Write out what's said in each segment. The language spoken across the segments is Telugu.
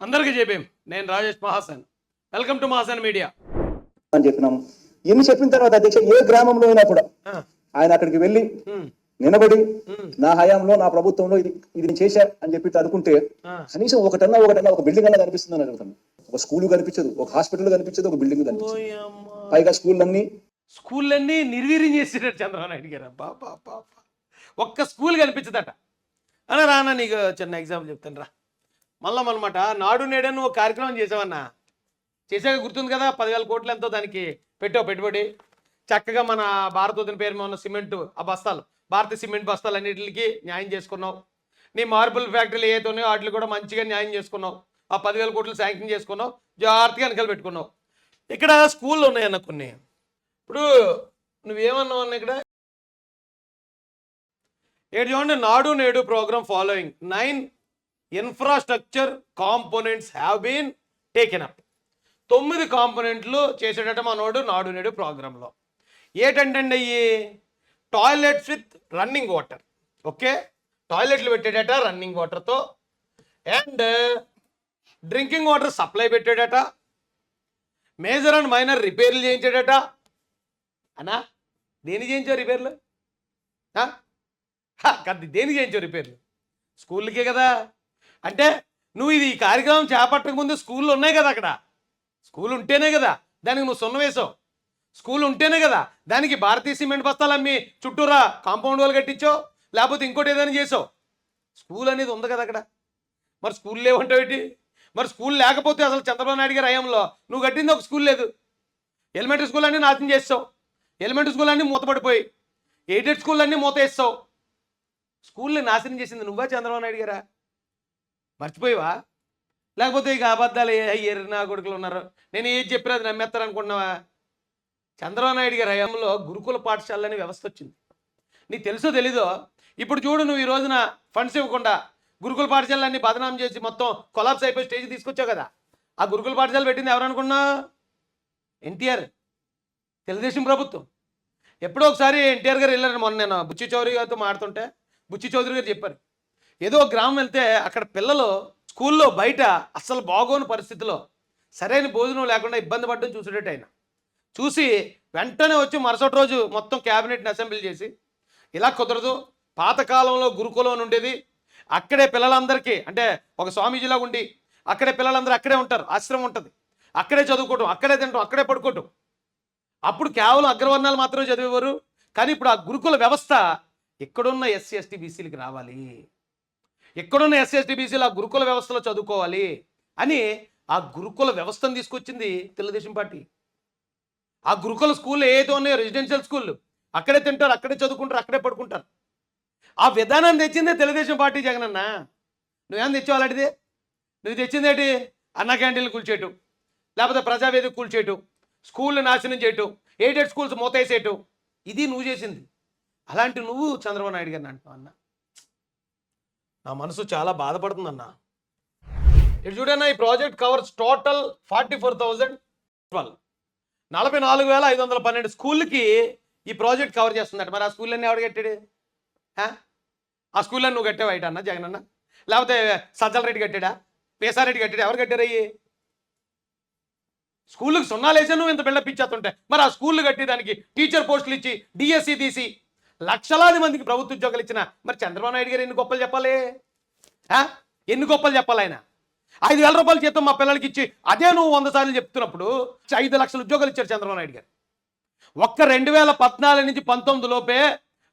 అందరికీ చెప్పేం. నేను Rajesh Mahasan. Welcome to Mahasan media. అని చెప్పినాము ఎన్ని చెప్పిన తర్వాత అధ్యక్ష ఏ గ్రామంలో అయినా కూడా ఆయన అక్కడికి వెళ్ళి నిలబడి నా హయాంలో నా ప్రభుత్వంలో ఇది ఇది నేను చేశా అని చెప్పి అనుకుంటే కనీసం ఒకటన్నా ఒకటన్నా ఒక బిల్డింగ్ అన్నా కనిపిస్తుందని అడుగుతాను ఒక స్కూల్ కనిపించదు ఒక హాస్పిటల్ కనిపించదు ఒక బిల్డింగ్ కనిపించదు. పైగా స్కూల్ అన్ని స్కూళ్ళన్నీ నిర్వీర్యం చేసేటారు చంద్రబాబు నాయుడు గారు. అబ్బా. ఒక్క స్కూల్ కనిపించదట. అన్న రానా నీకు చిన్న ఎగ్జాంపుల్ చెప్తాను రా. మళ్ళా అనమాట నాడు నేడు నువ్వు ఒక కార్యక్రమం చేసావన్నా చేసాక గుర్తుంది కదా పదివేల కోట్లు ఎంతో దానికి పెట్టావు పెట్టుబడి. చక్కగా మన భారత వదిన పేరు ఉన్న సిమెంట్ ఆ బస్తాలు భారత సిమెంట్ బస్తాలు అన్నిటికి న్యాయం చేసుకున్నావు. నీ మార్బుల్ ఫ్యాక్టరీలు ఏవైతే ఉన్నాయో వాటిని కూడా మంచిగా న్యాయం చేసుకున్నావు. ఆ పదివేల కోట్లు శాంక్షన్ చేసుకున్నావు. జాగ్రత్తగా వెనకాల పెట్టుకున్నావు. ఇక్కడ స్కూల్లో ఉన్నాయన్న కొన్ని. ఇప్పుడు నువ్వేమన్నావు అన్న ఇక్కడ? ఏడు చూడండి Nadu Nedu program following. Nine infrastructure components have been taken up తొమ్మిది కాంపోనెంట్లు చేసేటట్టు మనోడు నాడు నేడు ప్రోగ్రాంలో. ఏటంటండి అయ్యి toilets with running water. Okay? టాయిలెట్లు పెట్టేటట రన్నింగ్ వాటర్తో. అండ్ డ్రింకింగ్ వాటర్ సప్లై పెట్టేటట. మేజర్ అండ్ మైనర్ రిపేర్లు చేయించాడట అనా దేని చేయించావు రిపేర్లు? కాదు దేని చేయించావు రిపేర్లు? స్కూల్కే కదా. అంటే నువ్వు ఇది ఈ కార్యక్రమం చేపట్టక ముందు స్కూళ్ళు ఉన్నాయి కదా అక్కడ? స్కూల్ ఉంటేనే కదా దానికి నువ్వు సున్న వేసావు. స్కూల్ ఉంటేనే కదా దానికి భారతీయ సిమెంట్ బస్తాలు అమ్మి చుట్టూరా కాంపౌండ్ వాళ్ళు కట్టించావు లేకపోతే ఇంకోటి ఏదైనా చేసావు. స్కూల్ అనేది ఉంది కదా అక్కడ. మరి స్కూల్ లేవంటావు ఏంటి? మరి స్కూల్ లేకపోతే అసలు చంద్రబాబు నాయుడు గారి హయాంలో నువ్వు కట్టింది ఒక స్కూల్ లేదు. ఎలిమెంటరీ స్కూల్ అన్నీ నాశనం చేస్తావు ఎలిమెంటరీ స్కూల్ అన్నీ మూతపడిపోయి ఎయిడెడ్ స్కూల్ అన్నీ మూత వేస్తావు స్కూల్ని నాశనం చేసింది నువ్వా చంద్రబాబు నాయుడు గారా? మర్చిపోయావా? లేకపోతే ఇక అబద్ధాలు ఏ- నా కొడుకులు ఉన్నారు? నేను ఏది చెప్పినా అది నమ్మేస్తారు అనుకుంటున్నావా చంద్రబాబు నాయుడు గారి హయాంలో గురుకుల పాఠశాలని వ్యవస్థ వచ్చింది. నీకు తెలుసో తెలీదో? ఇప్పుడు చూడు నువ్వు ఈ రోజున ఫండ్స్ ఇవ్వకుండా గురుకుల పాఠశాలన్నీ బదనాం చేసి మొత్తం కొలాబ్స్ అయిపోయి స్టేజ్ తీసుకొచ్చావు కదా? ఆ గురుకుల పాఠశాల పెట్టింది ఎవరనుకున్నా ఎన్టీఆర్. తెలుగుదేశం ప్రభుత్వం. ఎప్పుడో ఒకసారి ఎన్టీఆర్ గారు వెళ్ళారు మొన్న నేను బుచ్చి చౌదరి గారితో మాడుతుంటే బుచ్చి చౌదరి గారు చెప్పారు ఏదో గ్రామం వెళ్తే అక్కడ పిల్లలు స్కూల్లో బయట అస్సలు బాగోని పరిస్థితిలో సరైన భోజనం లేకుండా ఇబ్బంది పడడం చూసేటట్టు ఆయన చూసి వెంటనే వచ్చి మరుసటి రోజు మొత్తం క్యాబినెట్ని అసెంబ్లీ చేసి ఇలా కుదరదు పాతకాలంలో గురుకులం ఉండేది. అక్కడే పిల్లలందరికీ అంటే ఒక స్వామీజీలా ఉండి అక్కడే పిల్లలందరూ అక్కడే ఉంటారు ఆశ్రమం ఉంటుంది. అక్కడే చదువుకోవటం అక్కడే తినటం అక్కడే పడుకోవటం. అప్పుడు కేవలం అగ్రవర్ణాలు మాత్రమే చదివేవారు. కానీ ఇప్పుడు ఆ గురుకుల వ్యవస్థ ఎక్కడున్న ఎస్సీ ఎస్టీ బీసీలకి రావాలి. ఎక్కడున్న ఎస్సీ బీసీలు ఆ గురుకుల వ్యవస్థలో చదువుకోవాలి అని ఆ గురుకుల వ్యవస్థను తీసుకొచ్చింది తెలుగుదేశం పార్టీ. ఆ గురుకుల స్కూల్ ఏదో ఉన్నాయో రెసిడెన్షియల్ స్కూల్ అక్కడే తింటారు అక్కడే చదువుకుంటారు అక్కడే పడుకుంటారు. ఆ విధానాన్ని తెచ్చిందే తెలుగుదేశం పార్టీ జగనన్న నువ్వేం తెచ్చావు అలాంటిది? నువ్వు తెచ్చింది ఏంటి? అన్న క్యాంటీన్లు కూల్చేయటం లేకపోతే ప్రజావేదిక కూల్చేయటం స్కూళ్ళు నాశనం చేయటం ఎయిడెడ్ స్కూల్స్ మూతేసేయటం. ఇది నువ్వు చేసింది. అలాంటి నువ్వు చంద్రబాబు నాయుడు గారిని అంటావు అన్న? నా మనసు చాలా బాధపడుతుందన్న. ఇటు చూడన్నా ఈ project covers total forty four thousand twelve. నలభై నాలుగు వేల ఐదు వందల పన్నెండు స్కూల్కి ఈ ప్రాజెక్ట్ కవర్ చేస్తుందట. మరి ఆ స్కూల్లన్నీ ఎవడు కట్టాడు? ఆ స్కూల్లో నువ్వు కట్టావు అయితే అన్న జగన్ అన్న? లేకపోతే సజ్జల రెడ్డి కట్టాడా? పేసారెడ్డి కట్టాడు? ఎవరు కట్టారయ్యి స్కూళ్ళకి సున్నాలు వేసా నువ్వు ఇంత బిల్డప్ ఇచ్చేస్తుంటే. మరి ఆ స్కూళ్ళు కట్టేదానికి టీచర్ పోస్టులు ఇచ్చి డిఎస్సి తీసి లక్షలాది మందికి ప్రభుత్వ ఉద్యోగాలు ఇచ్చిన మరి చంద్రబాబు నాయుడు గారు ఎన్ని గొప్పలు చెప్పాలి? ఎన్ని గొప్పలు చెప్పాలి ఆయన? ఐదు వేల రూపాయల జీతం మా పిల్లలకి ఇచ్చి అదే నువ్వు వంద సార్లు చెప్తున్నప్పుడు ఐదు లక్షల ఉద్యోగాలు ఇచ్చారు చంద్రబాబు నాయుడు గారు. ఒక్క రెండు వేల పద్నాలుగు నుంచి పంతొమ్మిది లోపే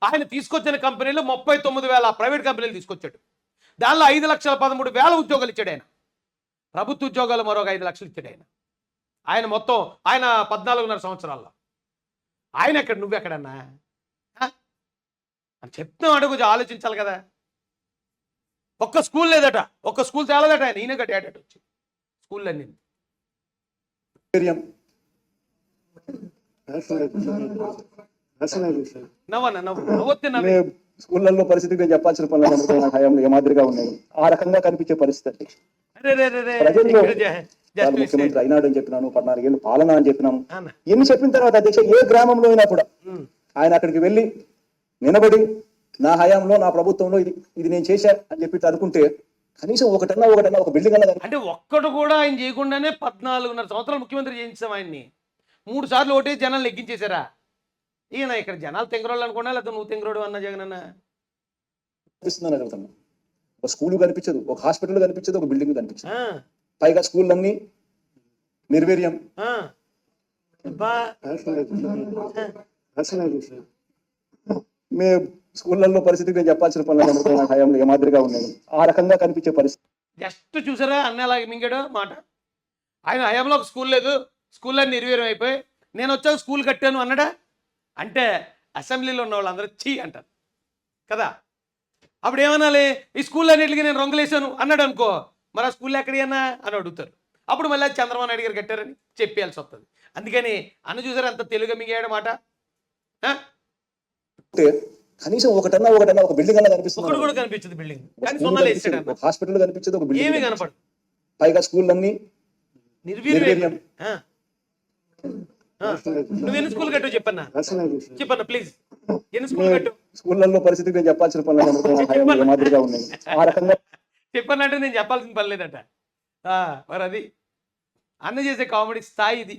ఆయన తీసుకొచ్చిన కంపెనీలు ముప్పై తొమ్మిది వేల ప్రైవేట్ కంపెనీలు తీసుకొచ్చాడు. దానిలో ఐదు లక్షల పదమూడు వేల ఉద్యోగాలు ఇచ్చాడు ఆయన. ప్రభుత్వ ఉద్యోగాలు మరొక ఐదు లక్షలు ఇచ్చాడు ఆయన. ఆయన మొత్తం ఆయన పద్నాలుగున్నర సంవత్సరాల్లో. ఆయన ఎక్కడ? నువ్వెక్కడన్నా అని చెప్తాం అంటే కొంచెం ఆలోచించాలి కదా. ఒక్క స్కూల్ లేదట ఒక్క స్కూల్ తేలదట ఆయన ఈయన కట్టాడట వచ్చి. స్కూల్ అన్ని. స్కూళ్ళల్లో పరిస్థితి నేను చెప్పాల్సిన పనులు హయాంలో ఏ మాదిరిగా ఉన్నాయి? ఆ రకంగా కనిపించే పరిస్థితి. ప్రజల్లో. ముఖ్యమంత్రి అయినాడు అని చెప్పినాను పద్నాలుగేళ్ళు పాలన అని చెప్పినాము. ఎన్ని చెప్పిన తర్వాత అధ్యక్ష ఏ గ్రామంలో అయినా కూడా. ఆయన అక్కడికి వెళ్ళి నిలబడి నా హయాంలో నా ప్రభుత్వంలో ఇది ఇది నేను చేశా అని చెప్పి అనుకుంటే కనీసం ఒకటన్నా ఒకటన్నా ఒక బిల్డింగ్ అన్నా అంటే ఒక్కడు కూడా ఆయన చేయకుండానే పద్నాలుగున్నర సంవత్సరాలు ముఖ్యమంత్రి చేయించాం ఆయన్ని. మూడు సార్లు ఓటే జనాలు ఎక్కించేశారా ఈయన ఇక్కడ జనాలు తెంగరోళ్ళు అనుకున్నా లేకపోతే నువ్వు తెంగరోడు అన్న జగన్ అన్న అడుగుతాను ఒక స్కూల్ కనిపించదు ఒక హాస్పిటల్ కనిపించదు ఒక బిల్డింగ్ కనిపించదు. ఆ, పైగా స్కూళ్ళన్నీ నిర్వీర్యం. ఆ. అబ్బా, మే స్కూళ్ళల్లో పరిస్థితి నేను చెప్పాల్సిన పనులు నా హయాంలో ఏ మాదిరిగా ఉన్నాయి? ఆ రకంగా కనిపించే పరిస్థితి. జస్ట్ చూసారా? అన్న అలాగే మింగాడు మాట. ఆయన హయాంలో ఒక స్కూల్ లేదు. స్కూల్లో నిర్వీర్యం అయిపోయి నేను వచ్చాక స్కూల్ కట్టాను అన్నాడా? అంటే అసెంబ్లీలో ఉన్న వాళ్ళందరూ చీ అంటారు. కదా? అప్పుడు ఏమనాలి? ఈ స్కూల్ అన్నిటికీ నేను రంగులేసాను అన్నాడు అనుకో మరి ఆ స్కూల్ ఎక్కడైనా అని అడుగుతారు. అప్పుడు మళ్ళీ చంద్రబాబు నాయుడు గారు కట్టారని చెప్పేయాల్సి వస్తుంది. అందుకని అన్న చూసారా? అంత తెలుగు మింగాడు మాట. కనీసం ఒకటన్నా ఒకటన్నా ఒక బిల్డింగ్ అన్నా కనిపిస్తుంది ఒక్కడు కూడా కనిపించదు బిల్డింగ్ కానీ స్కూల్ సున్నాలు వేసాడు హాస్పిటల్ కనిపించదు ఒక ఏమి బిల్డింగ్ కనపడు పైగా స్కూళ్ళన్నీ నిర్వీర్యం నిర్వీర్యం. ఆ. ఆ. నువ్వు ఎన్ని స్కూల్ కట్టు చెప్పన్నా? చెప్పన్నా ప్లీజ్ ఎన్ని స్కూల్ కట్టు? స్కూళ్ళల్లో పరిస్థితి నేను చెప్పాల్సిన పనులు మాదిరిగా ఉన్నాయి? ఆ రకంగా చెప్పనంటే నేను చెప్పాల్సిన పని లేదట. ఆ, మరి అది. అన్న చేసే కామెడీ స్థాయి ఇది.